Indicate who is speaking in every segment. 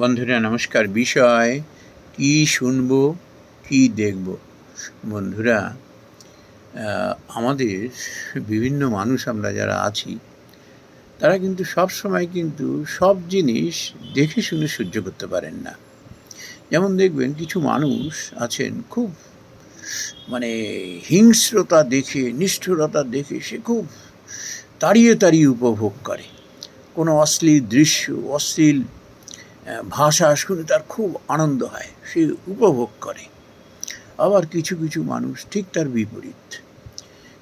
Speaker 1: বন্ধুরা, নমস্কার। বিষয়, কি শুনব, কি দেখব? বন্ধুরা আমাদের বিভিন্ন মানুষ আমরা যারা আছি, তারা কিন্তু সব সময় কিন্তু সব জিনিস দেখে শুনে সহ্য করতে পারেন না। যেমন দেখবেন, কিছু মানুষ আছেন, খুব মানে হিংস্রতা দেখে, নিষ্ঠুরতা দেখে সে খুব তাড়িয়ে তাড়িয়ে উপভোগ করে। কোনো অশ্লীল দৃশ্য, অশ্লীল ভাষা শুনে তার খুব আনন্দ হয়, সে উপভোগ করে। আবার কিছু কিছু মানুষ ঠিক তার বিপরীত।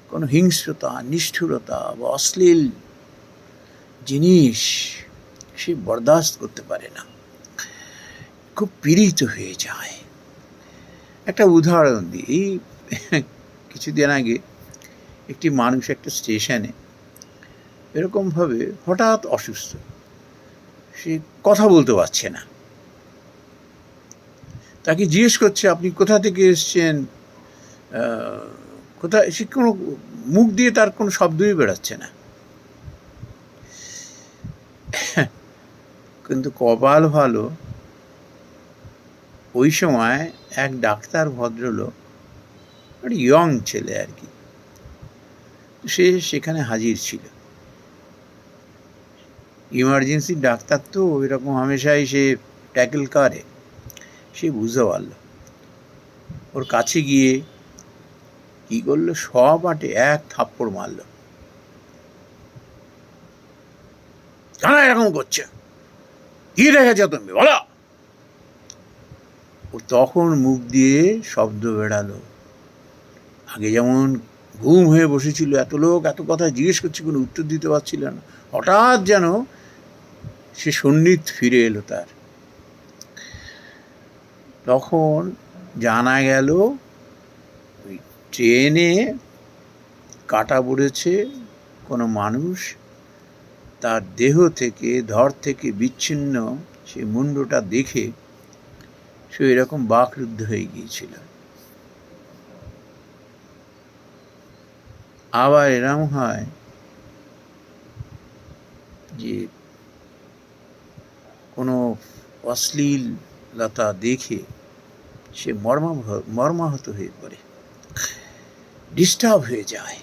Speaker 1: কোনো হিংস্রতা, নিষ্ঠুরতা বা অশ্লীল জিনিস সে বরদাস্ত করতে পারে না। খুব পীড়িত হয়ে যায়। একটা উদাহরণ দিই। এই কিছুদিন আগে একটি মানুষ একটা স্টেশনে এরকমভাবে হঠাৎ অসুস্থ। সে কথা বলতে পারছে না। তাকে জিজ্ঞেস করছে, আপনি কোথা থেকে এসছেন? কোথায়? সে কোনো মুখ দিয়ে তার কোনো শব্দই বেরোচ্ছে না। কিন্তু কপাল ভালো, ওই সময় এক ডাক্তার ভদ্রলোক ইয়ং ছেলে আর কি, সে সেখানে হাজির ছিল। ইমার্জেন্সি ডাক্তার তো ওই রকম হামেশাই সে ট্যাকেল করে। সে বুঝতে পারল। ওর কাছে গিয়ে কি করল? সব আটে এক থাপ্পড় মারল। কেন এরকম করছে। কি রেখেছ তুমি? বলো। ও তখন মুখ দিয়ে শব্দ বেড়ালো। আগে যেমন ঘুম হয়ে বসেছিল, এত লোক এত কথা জিজ্ঞেস করছে, কোনো উত্তর দিতে পারছিল না। হঠাৎ যেন সে সন্নিত ফিরে এলো তার। তখন জানা গেল, ওই ট্রেনে কাটা পড়েছে কোনো মানুষ। তার দেহ থেকে, ধর থেকে বিচ্ছিন্ন সে মুন্ডটা দেখে সে এরকম বাকরুদ্ধ হয়ে গিয়েছিল। আবার এরম হয় যে অশ্লীলতা দেখে সে মর্মা মর্মাহত হয়ে পড়ে। ডিস্টার্ব হয়ে যায়।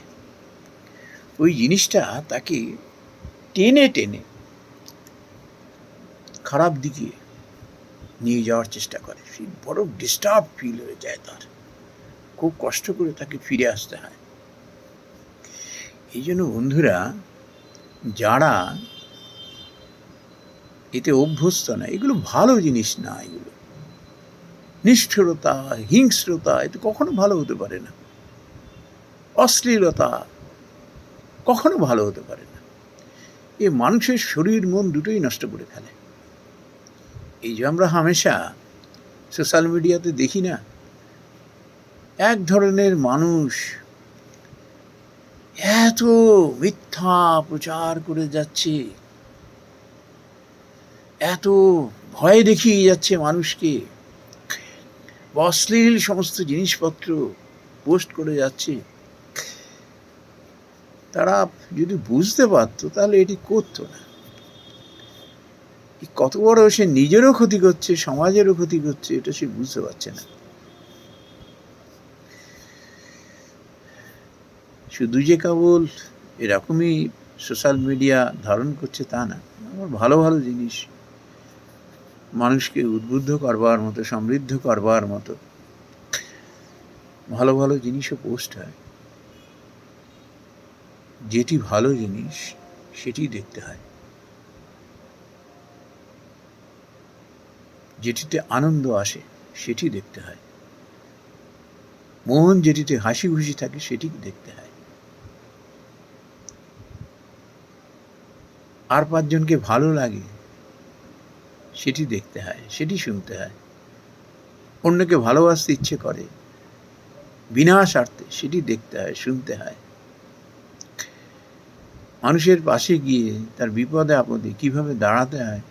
Speaker 1: ওই জিনিসটা তাকে টেনে টেনে খারাপ দিকে নিয়ে যাওয়ার চেষ্টা করে। সেই বড় ডিস্টার্ব ফিল হয়ে যায় তার। খুব কষ্ট করে তাকে ফিরে আসতে হয়। এই জন্য বন্ধুরা, যারা এতে অভ্যস্ত না, এগুলো ভালো জিনিস না এগুলো। নিষ্ঠুরতা, হিংস্রতা, এতে কখনো ভালো হতে পারে না। অশ্লীলতা কখনো ভালো হতে পারে না। এ মানুষের শরীর, মন দুটোই নষ্ট করে ফেলে। এই যে আমরা হামেশা সোশ্যাল মিডিয়াতে দেখি না, এক ধরনের মানুষ এত মিথ্যা প্রচার করে যাচ্ছে। এত ভয় দেখিয়ে যাচ্ছে মানুষকে। অশ্লীল সমস্ত জিনিসপত্র পোস্ট করে যাচ্ছে। তারা যদি বুঝতে পারতো, তাহলে এটি করতো না। কত বড় সে নিজেরও ক্ষতি করছে, সমাজেরও ক্ষতি করছে, এটা সে বুঝতে পারছে না। শুধু যে কেবল এরকমই সোশ্যাল মিডিয়া ধারণ করছে তা না আমার ভালো ভালো জিনিস মানুষকে উদ্বুদ্ধ করবার মতো, সমৃদ্ধ করবার মতো। ভালো ভালো জিনিসও পোস্ট হয়। যেটি ভালো জিনিস সেটি দেখতে হয়। যেটিতে আনন্দ আসে, সেটি দেখতে হয়। মন যেটিতে হাসি খুশি থাকে, সেটি দেখতে হয়। আর পাঁচজনকে ভালো লাগে সেটি দেখতে হয়, সেটি শুনতে হয়। অন্যকে ভালোবাসতে ইচ্ছে করে বিনা স্বার্থে সেটি দেখতে হয়, শুনতে হয়। মানুষের পাশে গিয়ে তার বিপদে আপদে কীভাবে দাঁড়াতে হয়,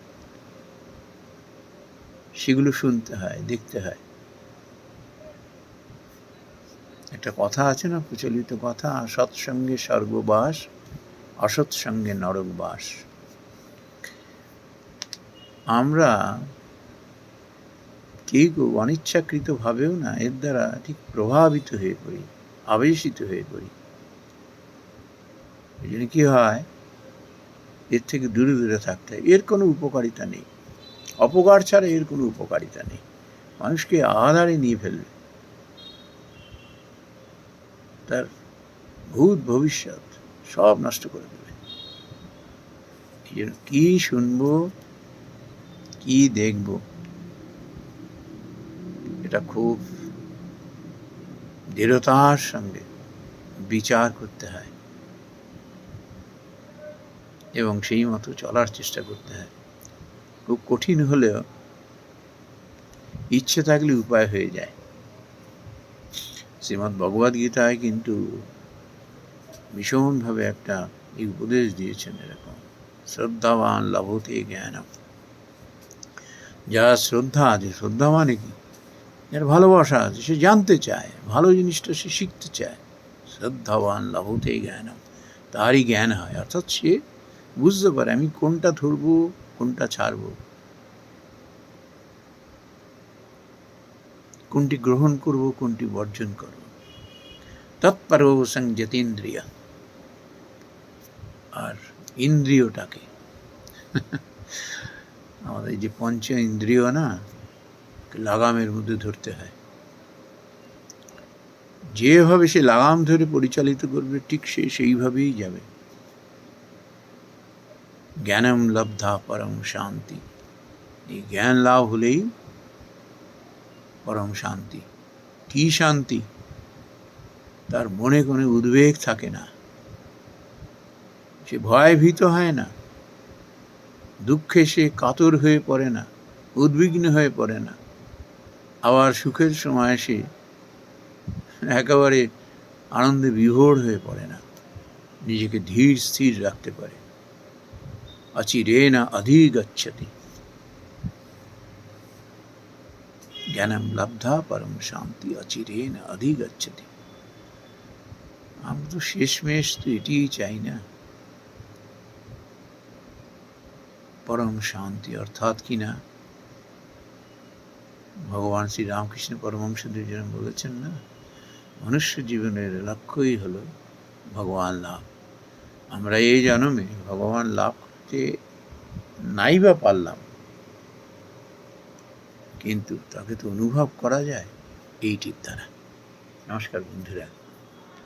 Speaker 1: সেগুলো শুনতে হয়, দেখতে হয়। একটা কথা আছে না, প্রচলিত কথা, সৎসঙ্গে স্বর্গবাস, অসৎসঙ্গে নরকবাস। আমরা কেউ কেউ অনিচ্ছাকৃতভাবেও না এর দ্বারা ঠিক প্রভাবিত হয়ে পড়ি, আবেশিত হয়ে পড়ি। এই জন্য কী হয়? এর থেকে দূরে দূরে থাকতে হয়। এর কোনো উপকারিতা নেই। অপকার ছাড়া এর কোনো উপকারিতা নেই। মানুষকে আধারে নিয়ে ফেলবে। তার ভূত ভবিষ্যৎ সব নষ্ট করে দেবে। এই জন্য কী শুনব? কি দেখব? এটা খুব দৃঢ়তার সঙ্গে বিচার করতে হয়। এবং সেই মতো চলার চেষ্টা করতে হয়। খুব কঠিন হলেও ইচ্ছে থাকলে উপায় হয়ে যায়। শ্রীমৎ ভগবদ গীতায় কিন্তু ভীষণভাবে একটা এই উপদেশ দিয়েছেন এরকম, শ্রদ্ধাবান লভতে জ্ঞানম। যার শ্রদ্ধা আছে, শ্রদ্ধা মানে কি? যার ভালোবাসা আছে, সে জানতে চায়, ভালো জিনিসটা সে শিখতে চায়। শ্রদ্ধাবান লাভতেই জ্ঞানম তারই জ্ঞান হয়, অর্থাৎ সে বুঝতে পারে আমি কোনটা ধরবো, কোনটা ছাড়বো। কোনটি গ্রহণ করব, কোনটি বর্জন করব। তৎপর সংযতেন্দ্রিয় আর ইন্দ্রিয়টাকে। আমাদের যে পঞ্চ ইন্দ্রিয় না, লাগামের মধ্যে ধরতে হয়। যেভাবে সে লাগাম ধরে পরিচালিত করবে, ঠিক সে সেইভাবেই যাবে। জ্ঞানম লব্ধা পরম শান্তি। এই জ্ঞান লাভ হলেই পরম শান্তি। কি শান্তি? তার মনে কোনো উদ্বেগ থাকে না। সে ভয় ভীত হয় না। দুঃখে সে কাতর হয়ে পড়ে না, উদ্বিগ্ন হয়ে পড়ে না। আবার সুখের সময় সে একেবারে আনন্দে বিভোর হয়ে পড়ে না, নিজেকে ধীর স্থির রাখতে পারে। অচিরে না অধিগচ্ছতি। জ্ঞানম লব্ধা পরম শান্তি অচিরে না অধিগচ্ছতি। আমরা তো শেষমেশ তো এটিই চাই না। পরম শান্তি, অর্থাৎ কি না? ভগবান শ্রী রামকৃষ্ণ পরমহংসদেব যেন বলেছেন না? মনুষ্য জীবনের লক্ষ্যই হলো ভগবান লাভ। আমরা এই জন্মে ভগবান লাভ করতে নাই বা পারলাম। কিন্তু তাকে তো অনুভব করা যায় এইটির দ্বারা নমস্কার বন্ধুরা।